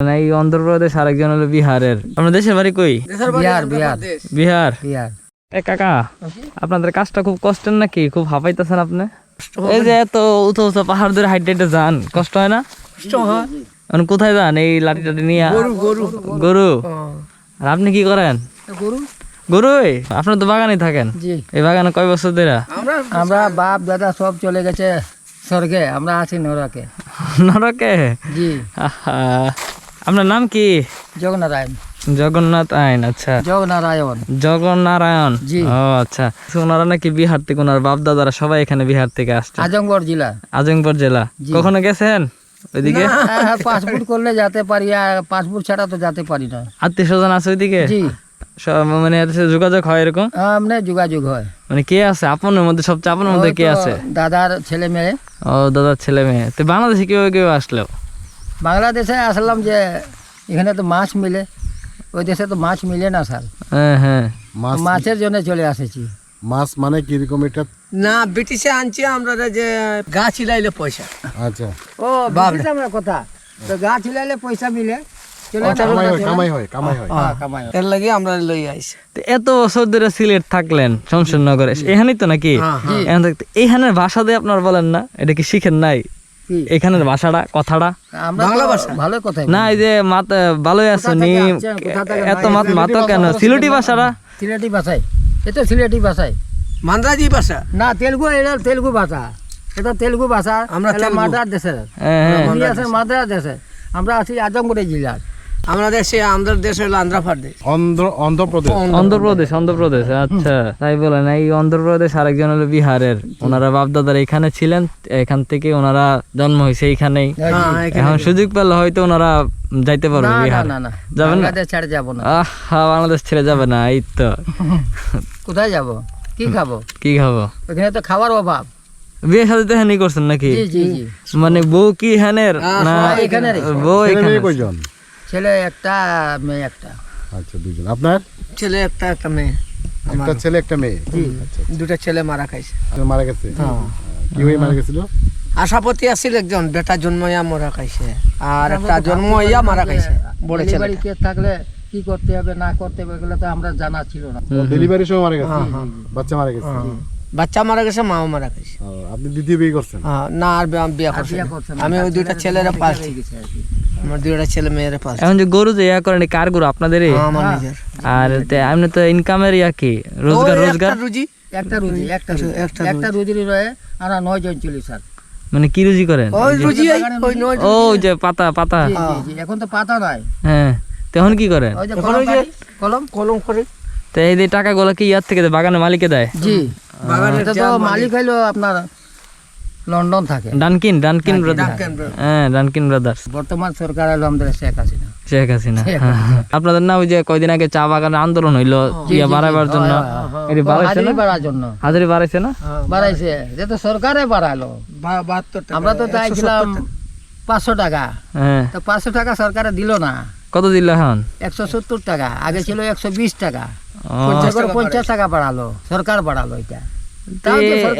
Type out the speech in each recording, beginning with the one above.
না এই অন্ধ্রপ্রদেশ আরেকজন হলো বিহারের। আপনার দেশের বাড়ি কই? বিহার বিহার। বিহার? বিহার। এ কাকা আপনাদের কাজটা খুব কষ্টের নাকি? খুব হাঁপাইতেছেন আপনি? এই যে এত উঁচু উঁচু পাহাড় ধরে হাইটে হাইটে যান কষ্ট হয় না? এখন কোথায় যান এই লাঠি টাটি নিয়ে? গরু গরু। আর আপনি কি করেন? গরু? গরু আপনার তো বাগানে থাকেন? এই বাগানে কয় বছর ধরে? আমরা বাপ দাদা সব চলে গেছে স্বর্গে আমরা আছি নরকে। নরকে? জি। আহা। আপনার নাম কি? জগনারায়ণ জগন্নাথ আইন আচ্ছা। জগনারায়ণ জগন্নারায়ণ? জি। ও আচ্ছা। ওনারা নাকি বিহার থেকে ওনার বাপ দাদারা সবাই এখানে বিহার থেকে আসছে। আজমগড় জেলা। আজমপুর জেলা। কখনো গেছেন ওইদিকে? হ্যাঁ, পাসপোর্ট করলে যেতে পারি আর পাসপোর্ট ছাড়া তো যেতে পারি না। আত্মীয় স্বজন আছে ওইদিকে? জি। মানে যোগাযোগ হয় এরকম? আমনে যোগাযোগ হয়। মানে কে আছে? আপনের মধ্যে সবচেয়ে আপনের মধ্যে কে আছে? দাদার ছেলে মেয়ে। ও দাদার ছেলে মেয়ে। তো বাংলাদেশে কেউ কেউ আসলো? বাংলাদেশে আসলাম যে এখানে তো মাছ মিলে ওই দেশে তো মাছ মিলে না স্যার। হ্যাঁ হ্যাঁ। মাছের জন্য চলে আসেছি। মাছ মানে কীরকম এটা? না ব্রিটিশে আনছি আমরা যে গাছ ইলাইলে পয়সা। আচ্ছা। ও বুঝলাম না কথা। তো গাছ লাইলে পয়সা মিলে চলে কামাই কামাই হয় কামাই হয়। হ্যাঁ, কামাই এর লাগে আমরা লই আইছি। তো এত বছর ধরে সিলেট থাকলেন শমশেরনগরে। এখানেই তো নাকি? এখান থাকতে ভাষা দিয়ে আপনার বলেন না এটা কি শিখেন নাই? এখানের ভাষাটা কথাটা? আমরা বাংলা ভাষা। ভালো কথা না এই যে মাত ভালোই আছো নি এত মাত মাত কেন? সিলেটি ভাষাটা? সিলেটি ভাষায় এটা সিলেটি ভাষায় মান্দ্রাজি ভাষা? না তেলুগু এটা তেলুগু ভাষা। এটা তেলুগু ভাষা। আমরা এটা মাদ্রাস দেশের। হ্যাঁ হ্যাঁ। মাদ্রাস দেশে আমরা আছি আজমগড়ে জেলার। আমরা দেশে আমাদের দেশ হলো আন্ধ্রপ্রদেশ। অন্ধ্র অন্ধ্রপ্রদেশ? অন্ধ্রপ্রদেশ। অন্ধ্রপ্রদেশ আচ্ছা। তাই বলেন এই অন্ধ্রপ্রদেশ আরেকজন হলো বিহারের। ওনারা বাপ দাদারা এখানে ছিলেন এখান থেকে ওনারা জন্ম হয়েছে এইখানেই। হ্যাঁ এখন সুযোগ পেলে হয়তো ওনারা যাইতে পারবে না না বিহার। যাবেন না? বাংলাদেশ ছাড়ে যাব না। আহা বাংলাদেশ ছেড়ে যাবে না এই তো। কোথায় যাব? কি খাব? কি খাব? ওখানে তো খাবার অভাব। বিয়ে সাথে তো হ্যানি করছেন নাকি? জি জি জি। মানে বউ কি হ্যানের না সবাই এখানেরই। বউ এখানে কয়জন? ছেলে একটা মেয়ে একটা। আচ্ছা দুজন। আপনার? ছেলে একটা একটা মেয়ে। একটা ছেলে একটা মেয়ে। দুটা ছেলে মারা খাইছে। মারা গেছে? কি হয়ে মারা গেছিল? আশাপতি আসছিল একজন। বেটা জন্মইয়া মারা খাইছে। আর একটা জন্ম মারা খাইছে। বড় ছেলে ডেলিভারি কেস থাকলে কি করতে হবে না করতে হবে এগুলো তো আমরা জানা ছিল না। ডেলিভারির সময় মারা গেছে? বাচ্চা মারা গেছে? বাচ্চা মারা গেছে মাও মারা খাইছে। আপনি দ্বিতীয় বিয়ে করছেন? হ্যাঁ, না আর বিয়া- বিয়া করছে বিয়ে না। করছে না। আমি ওই দুইটা ছেলেরা পালছি হয়ে গেছে আর কি। আমার দুইটা ছেলে মেয়েরা পালছি এখন যে গরু যে ইয়া করেন কার গরু? আপনাদেরই হ্যাঁ, আমার নিজের। আর এমনি তো ইনকামের ইয়া কি? রোজগার রোজগার? রুজি একটা রুজি একটা একটা একটা রুজির রয়ে আমরা নয় জন চলি স্যার মানে কি রুজি করেন? ওই রুজি ওই নয় ও যে পাতা পাতা। এখন তো পাতা নাই। হ্যাঁ তখন কি করেন? ওই যে এখন কলম কলম। করে। তো এই যে টাকাগুলো কি ইয়ার থেকে দেয়? বাগানের মালিকে দেয়? জি। বাগানের তো মালিক হইল আপনার লন্ডন থাকে। ডানকিন ডানকিন হ্যাঁ ডানকিন ব্রাদার্স বর্তমান সরকার হলো আমাদের শেখ হাসিনা। শেখ হাসিনা। হ্যাঁ। আপনাদের না ওই যে কয়দিন আগে চা বাগানের আন্দোলন হইল ইয়া বাড়াবার জন্য? এটি বাড়াইছে না? বাড়ার জন্য। হাজারি বাড়াইছে না? বাড়াইছে। যে তো সরকারে বাড়ালো। বাহাত্তর আমরা তো চাইছিলাম পাঁচশো টাকা। হ্যাঁ। তো পাঁচশো টাকা সরকারে দিল না। কত দিল এখন? একশো সত্তর টাকা। আগে ছিল একশো বিশ টাকা। পঞ্চাশ পঞ্চাশ টাকা বাড়ালো। সরকার বাড়ালো এটা।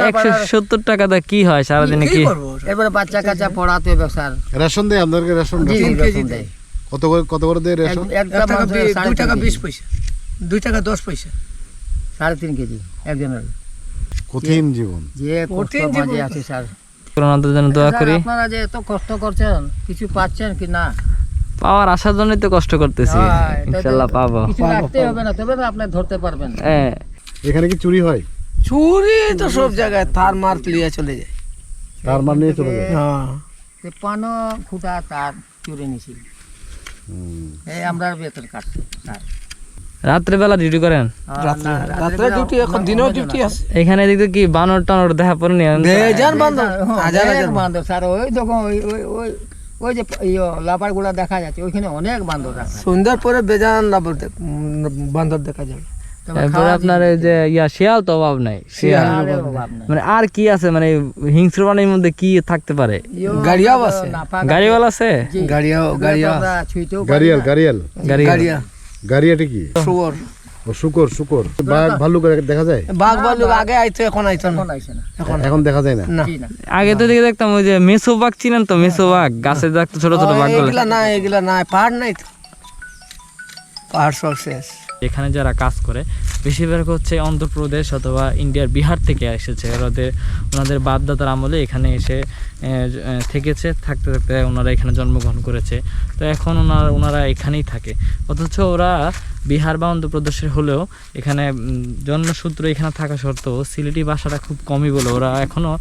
একশো সত্তর টাকা দা কি হয় সারাদিনে কি এরপরে বাচ্চা কাচ্চা পড়াতে হবে রেশন দেয় আপনাদেরকে রেশন জি রেশন বেতন দেয়। কত করে কত করে দেয় রেশন? এক- এক একটা টাকা মানুষের বি- সাড়ে দুই টাকা বিশ পয়সা। দুই টাকা দশ পয়সা। সাড়ে তিন কেজি একজনের। কঠিন জীবন। যে কষ্ট কঠিন মাঝে আছে স্যার। করোনাদের জন্য দোয়া করি। আপনারা যে এত কষ্ট করছেন কিছু পাচ্ছেন কি না? পাওয়ার আসার জন্যই তো কষ্ট করতেছি। হ্যাঁ, পাবো। কিছু রাখতে হবে না তবে আপনি ধরতে পারবেন। হ্যাঁ। এখানে কি চুরি হয়? চুরি তো সব জায়গায় তার মার লিয়ে চলে যায়। তার মান নিয়ে চলে যায়? হ্যাঁ। সে পানো খুঁটা তার চুরি হুম। এই আমরা বেতন কাটছি স্যার। রাত্রেবেলা ডিউটি করেন? রাত্রে না, রাত্রে ডিউটি এখন দিনেও ডিউটি আছে। এখানে এদিকে কি বানর টানর দেখা পড়েনি বেজান বান্ধব হ্যাঁ, হাজার হাজার বান্দর স্যার। ওই দেখো ওই ওই ওই ওই যে ইয়ে লাপারগুলা দেখা যাচ্ছে ওইখানে অনেক বান্দর রাখা সন্ধ্যার পরে বেজান বান্দর দেখা যাবে। তারপরে আপনার এই যে ইয়া শিয়াল তো অভাব নাই শিয়াল। মানে আর কি আছে মানে হিংস্র প্রাণীর মধ্যে কি থাকতে পারে? গাড়িয়াও আছে। গাড়িওয়ালা আছে? গাড়িয়াও গাড়িয়া। গাড়িয়াল গাড়িয়াল। গাড়িয়া। গাড়িয়াটি কি? শুয়োর ও শুকর শুকর। বাঘ ভাল্লুক দেখা যায়? বাঘ ভাল্লুক আগে আইতো এখন আইতো না। এখন এখন দেখা যায় না? না। না? আগে তো দিকে দেখতাম ওই যে মেসো বাঘ চিনেন তো মেসো বাঘ। গাছে ছোট ছোট বাঘ এগুলা নাই এগুলা নাই পাহাড় নাই তো। পাহাড় সব শেষ। এখানে যারা কাজ করে বেশিরভাগ হচ্ছে অন্ধ্রপ্রদেশ অথবা ইন্ডিয়ার বিহার থেকে এসেছে। ওদের ওনাদের বাপদাদার আমলে এখানে এসে থেকেছে, থাকতে থাকতে ওনারা এখানে জন্মগ্রহণ করেছে। তো এখন ওনারা ওনারা এখানেই থাকে। অথচ ওরা বিহার বা অন্ধ্রপ্রদেশের হলেও এখানে জন্মসূত্র এখানে থাকা সত্ত্বেও সিলেটি ভাষাটা খুব কমই বলে। ওরা এখনও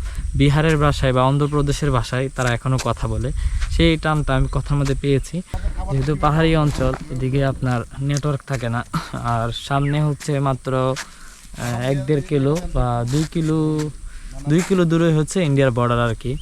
বিহারের ভাষায় বা অন্ধ্রপ্রদেশের ভাষায় তারা এখনও কথা বলে। সেই টানটা আমি কথার মধ্যে পেয়েছি। যেহেতু পাহাড়ি অঞ্চল, এদিকে আপনার নেটওয়ার্ক থাকে না। আর সামনে হচ্ছে মাত্র আহ, এক দেড় কিলো বা দুই কিলো দুই কিলো দূরে হচ্ছে ইন্ডিয়ার বর্ডার আর কি।